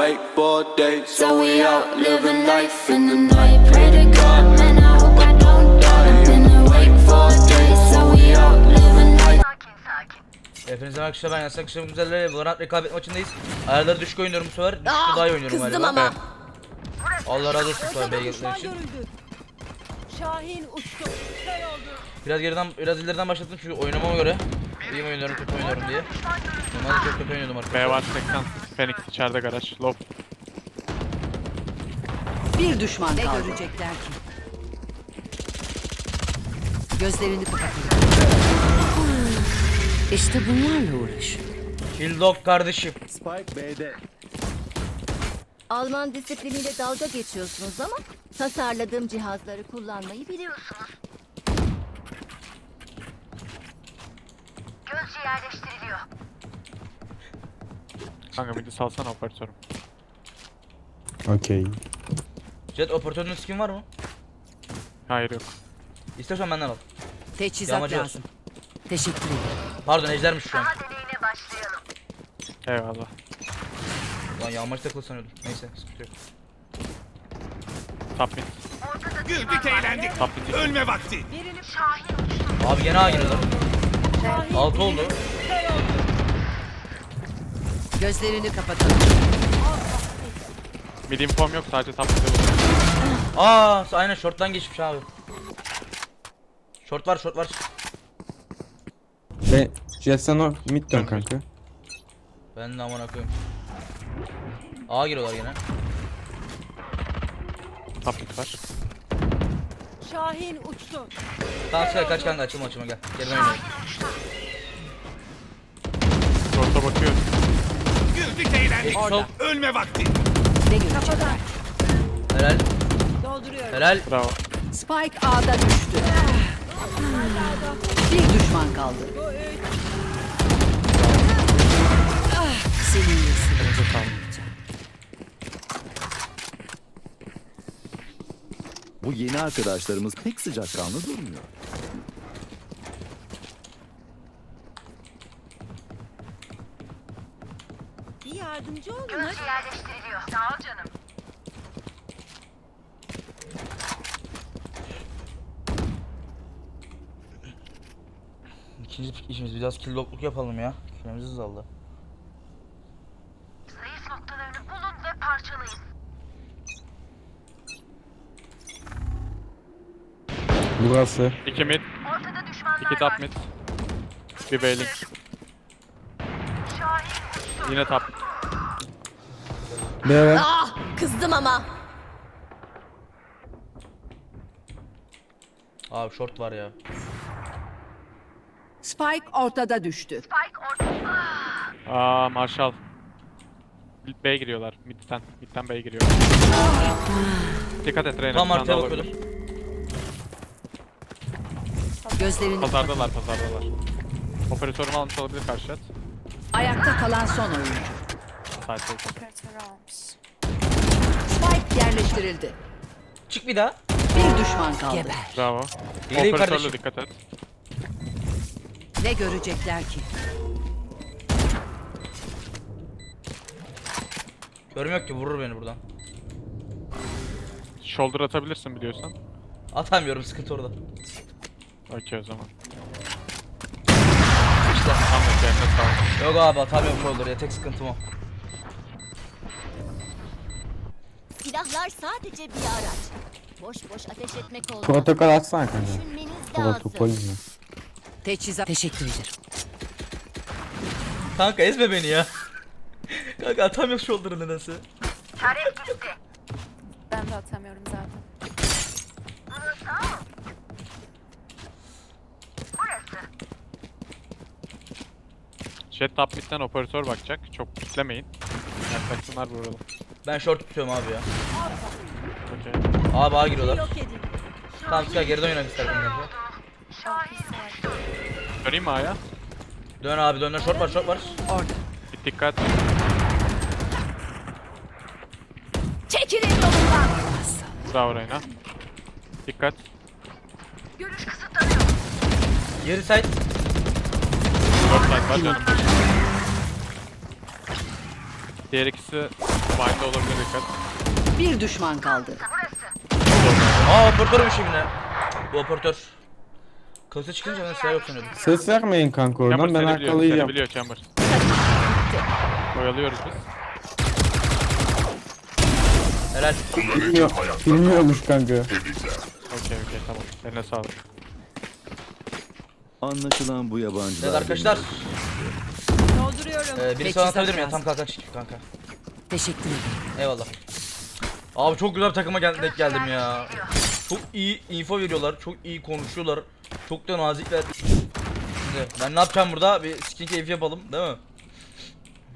wakeboard days. So we out living life in the night. Pray to God, man, I hope I don't die. Been awake for days, so we out living life. Hepinize arkadaşlar ben Yasak Kışım Güzel'le Valorant rekabet maçındayız. Ayarları düşük oynuyorum bu sefer. Düşük daha iyi oynuyorum Kızdım galiba. ama. Allah razı olsun düşman geçtiğin için. Şahin uçtu. Biraz geriden, biraz ileriden başlattım çünkü oynamama göre. İyi mi oynuyorum, kötü mü oynuyorum diye. Normalde çok kötü oynuyordum arkadaşlar. B var 80. Phoenix içeride garaj. Lob. Bir düşman ne görecekler ki? Gözlerini kapatın. İşte bunlarla uğraş. Kill dog kardeşim. Spike B'de. Alman disipliniyle dalga geçiyorsunuz ama tasarladığım cihazları kullanmayı biliyorsunuz. Kanka midi salsana operatörüm. Okey. Jet operatörünün skin var mı? Hayır yok. İstersen benden al. Teçhizat Yağmacı lazım. Teşekkür ederim. Pardon ejdermiş şu an. Eyvallah. Lan yağmacı takılı sanıyordum. Neyse sıkıntı yok. Top mid. Güldük eğlendik. Top mid. Ölme vakti. Abi gene A giriyorlar. Altı oldu. Gözlerini kapatın. Mid infom yok sadece vurdum. Aa aynen short'tan geçmiş abi. Short var short var. Ve Jet sen o mid dön kanka. Ben de aman koyayım. A giriyorlar gene. Top mid var. Şahin uçtu. Tamam Sky kaç kanka açılma açılma gel. Geriden oynayalım. Short'a bakıyor. Güldük eğlendik. Sol. Ölme vakti. Ne görecekler? Helal. Dolduruyorum. Helal. Bravo. Spike A'da düştü. Bir düşman kaldı. Ah, Senin iyisin. Elinize Bu yeni arkadaşlarımız pek sıcakkanlı durmuyor. Bir yardımcı olun hadi. İkinci işimiz biraz kill logluk yapalım ya. Killimiz azaldı. Burası. 2 mid. 2 top mid. Bir B link. Yine top. B var. Ah kızdım ama. Abi short var ya. Spike ortada düştü. Aa Marshall. B'ye giriyorlar. Mid'den. Mid'den B'ye giriyor. Dikkat et Reyna. Tam bir tane arkaya daha bakıyordum. olabilir. Gözlerini Pazardalar pazardalar. Operatörümü almış olabilir karşı at. Ayakta kalan son oyuncu. Spike yerleştirildi. Çık bir daha. Bir düşman kaldı. Bravo. İyileyim Operatörle kardeşim. dikkat et. Ne görecekler ki? Görüm yok ki vurur beni buradan. Shoulder atabilirsin biliyorsan. Atamıyorum sıkıntı orada. Okey o zaman. İşte. Tamam kendine sağlık. Yok abi atamıyorum shoulder ya tek sıkıntım o. Silahlar sadece bir araç. Boş boş ateş etmek olmaz. Protokol atsana kanka. Düşünmeniz lazım. Protokol ne? Teçhizat. Teşekkür ederim. Kanka ezme beni ya. Kanka atamıyorum shoulder'ı nedense. Ben de atamıyorum zaten. Jet top mid'den operatör bakacak. Çok kitlemeyin. Yaklaşsınlar vuralım. Ben short tutuyorum abi ya. Okey. Abi A giriyorlar. Tamam Sky geriden oynak istersen kanka. Döneyim mi A'ya? Dön abi dön dön short var short var. Git dikkat. Çekilin yolumdan. Bravo Reyna. Dikkat. Geri side. 4 side var canım. Diğer ikisi bind olabilir dikkat. Bir düşman kaldı. Aa operatörmüş yine. Bu operatör. Kılıçta çıkınca ben silah yok sanıyordum. Ses vermeyin kanka oradan Chamber ben biliyor, seni arkalayacağım. biliyor Chamber. Oyalıyoruz biz. Helal. Bilmiyor, bilmiyormuş kanka. Okey okey tamam. Eline sağlık. Anlaşılan bu yabancılar... Evet arkadaşlar. Dolduruyorum. Ee, biri Peki, sana atabilir mi ya? Tam kalkan çık kanka. Teşekkür ederim. Eyvallah. Abi çok güzel bir takıma gel denk geldim ya. Çok iyi info veriyorlar, çok iyi konuşuyorlar. Çok da nazikler. Şimdi ben ne yapacağım burada? Bir skin keyfi yapalım, değil mi?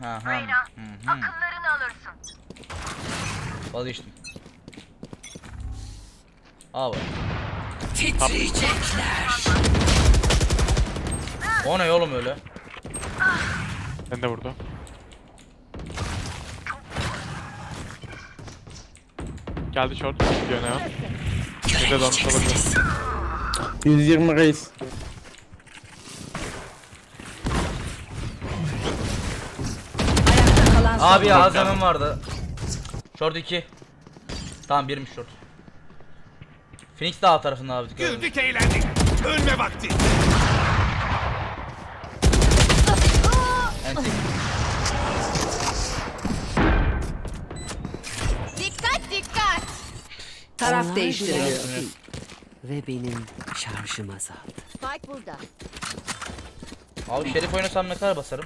Ha ha. Hı hı. Akıllarını alırsın. Vazgeçtim. Abi. Titriyecekler. O ne oğlum öyle? Sen de vurdu. Geldi short. Gidiyor ne o? Bir de donmuş olabilir. 120 reis. Ayakta kalan son Abi ya azamım vardı. Short 2. Tamam birmiş short. Phoenix daha tarafında abi dikkat edin. Güldük eğlendik. Ölme vakti. Enti. Dikkat dikkat. Taraf bile- Ve benim şarjım azaldı. Spike burada. Abi Şerif oynasam ne kadar basarım?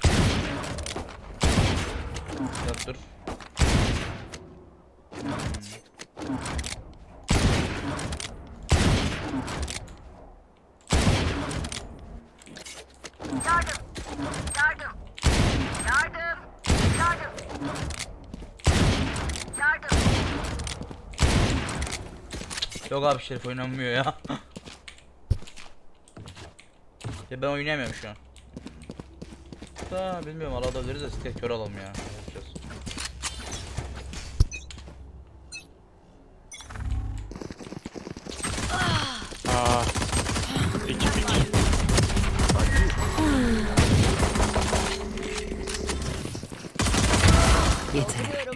Yok dur. Yok abi Şerif oynanmıyor ya. ya ben oynayamıyorum şu an. Da bilmiyorum alabiliriz de tek kör alalım ya. Yapacağız. Aa. İki pik. Yeter.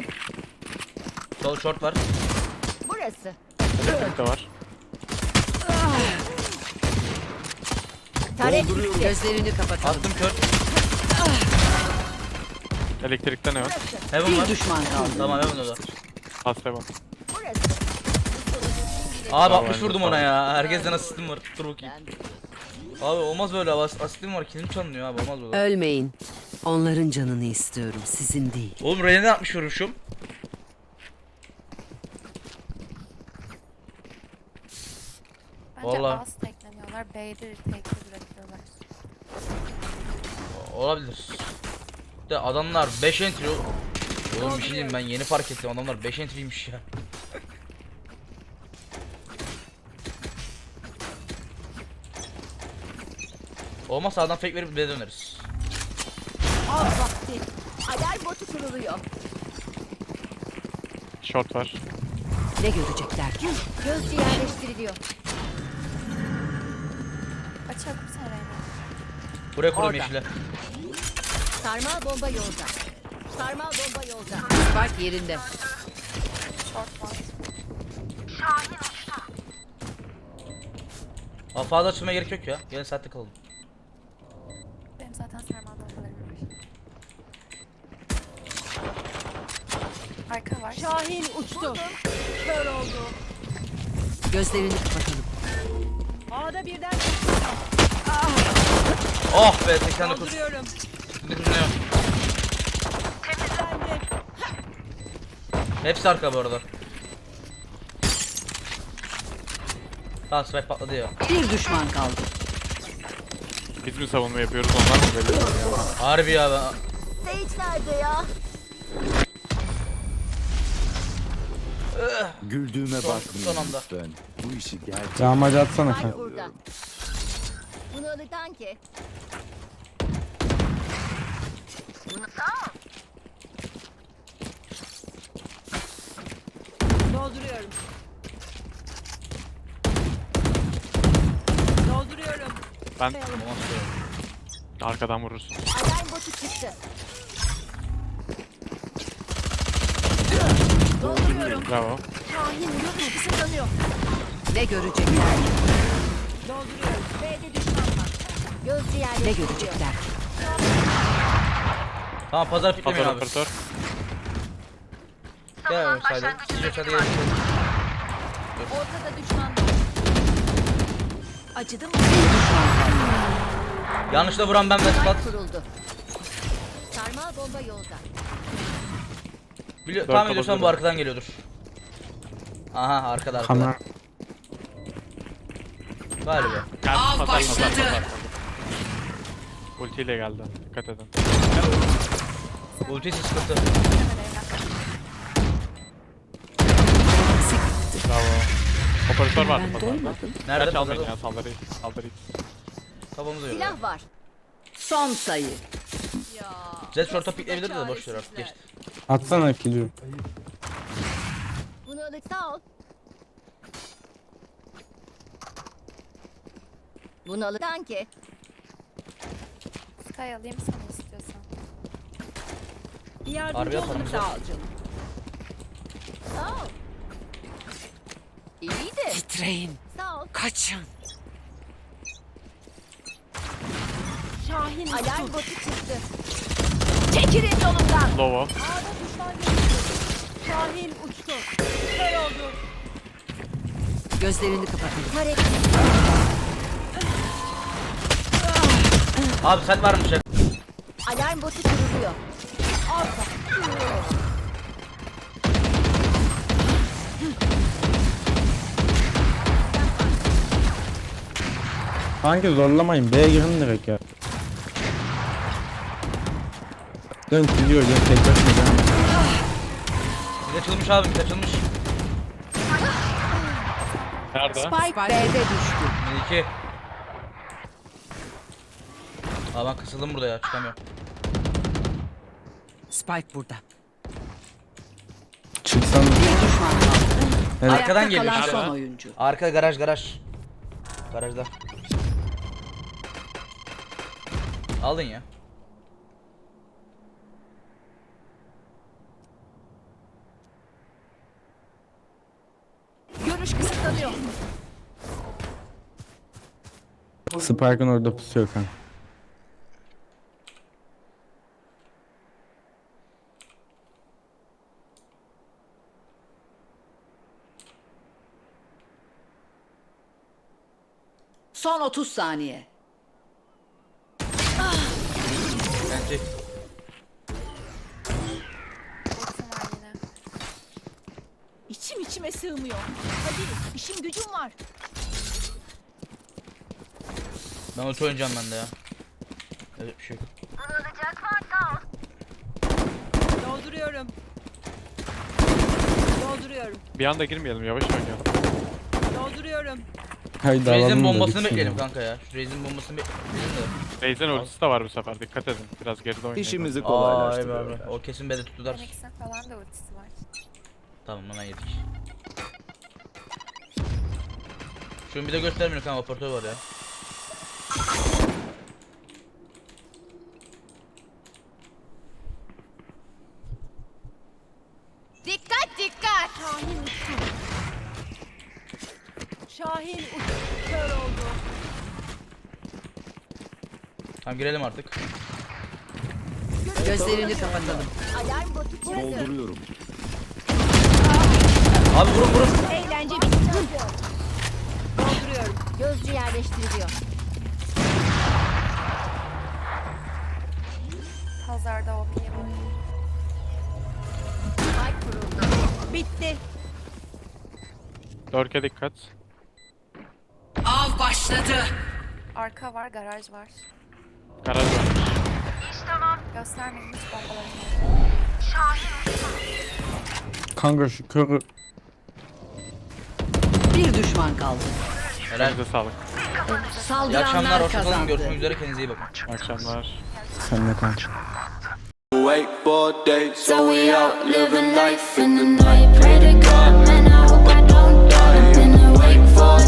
Sol short var. Burası. De var. Tarek Gözlerini kapatalım. Attım kör. Elektrikte ne var? Heaven Bir var. düşman kaldı. Tamam Heaven'da da. Hasta bak. Abi Bravo, 60 vurdum ona ya. Herkesten asistim var. Dur bakayım. Abi olmaz böyle as asistim var. Kilim çalınıyor abi olmaz böyle. Ölmeyin. Onların canını istiyorum, sizin değil. Oğlum Reyna 60 vurmuşum. Bence Vallahi. az teklemiyorlar. B'de tekli bırakıyorlar. Olabilir. De adamlar 5 entry. Oğlum bir şey diyeyim ben yeni fark ettim adamlar 5 entry'ymiş ya. Olmazsa adam fake verip B'ye döneriz. Av vakti. Alarm botu kuruluyor. Short var. Ne görecekler ki? Gözcü yerleştiriliyor. Açalım sen Reyna. Buraya kurdum Orada. yeşile. Sarmal bomba yolda. Sarmal bomba yolda. Spike yerinde. Short var. Aa, fazla açılmaya gerek yok ya. Gelin saatte kalalım. Benim zaten sarmal bombalarım var. Arka var. Şahin uçtu. Kör oldu. Gözlerini kapatalım. A'da birden Oh be 89. dolduruyorum. Temizlendi. Hepsi arka bu arada. Tamam spike patladı ya. Bir düşman kaldı. Biz mi savunma yapıyoruz onlar mı belli değil ya. Harbi ya ben. Sage nerede ya? Güldüğüme Son- bakmayın son anda. lütfen. Bu işi gerçekten Yağmacı atsana Spike kanka. burada. Bunu alırdan ki. Dolduruyorum. Dolduruyorum. Ben arkadan vurursun. Alarm botu çıktı. Bravo. Şahin yurt kısıtlanıyor. Ne görecekler? Dolduruyorum. B'de düşman Ne görecekler? Tamam pazar piklemeyin Operatör abi. operatör. Gel abi saydı. Siz yok hadi gelin. Ortada düşman var. Acıdı mı? Yanlışla vuran ben ve Spat. Kuruldu. Sarmal bomba yolda. Biliyor, Dört tahmin ediyorsan bu arkadan geliyordur. Aha arkada arkada. Kamera. Galiba. Geldi pazar pazar pazar. Ultiyle geldi. Dikkat edin. Ultisi sıkıntı. Bravo. Operatör vardı pazarda. Nerede Kaç almayın ya saldırıyı. Saldırıyı. Kafamıza göre. Silah var. Son sayı. Zed short'a pikleyebilir de boş ver artık geçti. Atsana kilo. Bunu alıp sağ ol. Bunu alıp danke. Sky alayım sana istiyorsan. Bir Harbi yardımcı yaparım olun ol canım. Sağ ol. İyiydi. Titreyin. Sağ ol. Kaçın. Şahin Alarm botu çıktı. Çekilin yolumdan. Düşman görüldü. Şahin uçtu. Kör oldu. Gözlerini kapatın. Hareket. Abi set varmış ya. Alarm botu kuruluyor. Kanki zorlamayın. B'ye girin direkt ya. Dön gidiyor dön tek başına dön. Bir açılmış abi bir açılmış. Nerede? Spike B'de düştü. Bir iki. Aa ben kısıldım burada ya çıkamıyorum. Spike burada. Çıksan Bir düşman kaldı. Evet. Arkadan geliyor kalan son oyuncu. Arka garaj garaj. Garajda. Aldın ya. Görüş kısıtlanıyor. Spark'ın orada pusuyor kanka. Son 30 saniye. Bence. Var. İçim içime sığmıyor. Hadi işim gücüm var. Ben ulti oynayacağım ben de ya. Evet bir şey yok. Dolduruyorum. Dolduruyorum. Bir anda girmeyelim yavaş oynayalım. Dolduruyorum. Haydi alalım da bombasını bitsin bekleyelim ya. kanka ya. Şu Raze'in bombasını bekleyelim de. Raze'in ultisi de var bu sefer dikkat edin. Biraz geride oynayın. İşimizi Ay be abi. O kesin B'de tuttular. Phoenix'in falan da ultisi var. Tamam hemen yedik. Şunu bir de göstermiyor kanka operatör var ya. Girelim artık. Gözlerini kapatalım. Alarm botu çıktı. Dolduruyorum. Abi vurun vurun. Eğlence bitti. Dolduruyorum. Gözcü yerleştiriliyor. Pazarda var. Spike kuruldu. Bitti. Dörke dikkat. Av başladı. Arka var, garaj var. Garaj var. Göstermeyin hiç bombalarını. Kanka şu körü Bir düşman kaldı. Helal. Elinize sağlık. İyi akşamlar, Saldıranlar hoşçakalın. kazandı. Görüşmek üzere, kendinize iyi bakın. İyi akşamlar. sen de kanka. Wait for days, so we out living life in the night. Pray to God, man, I hope I don't die. I've been awake for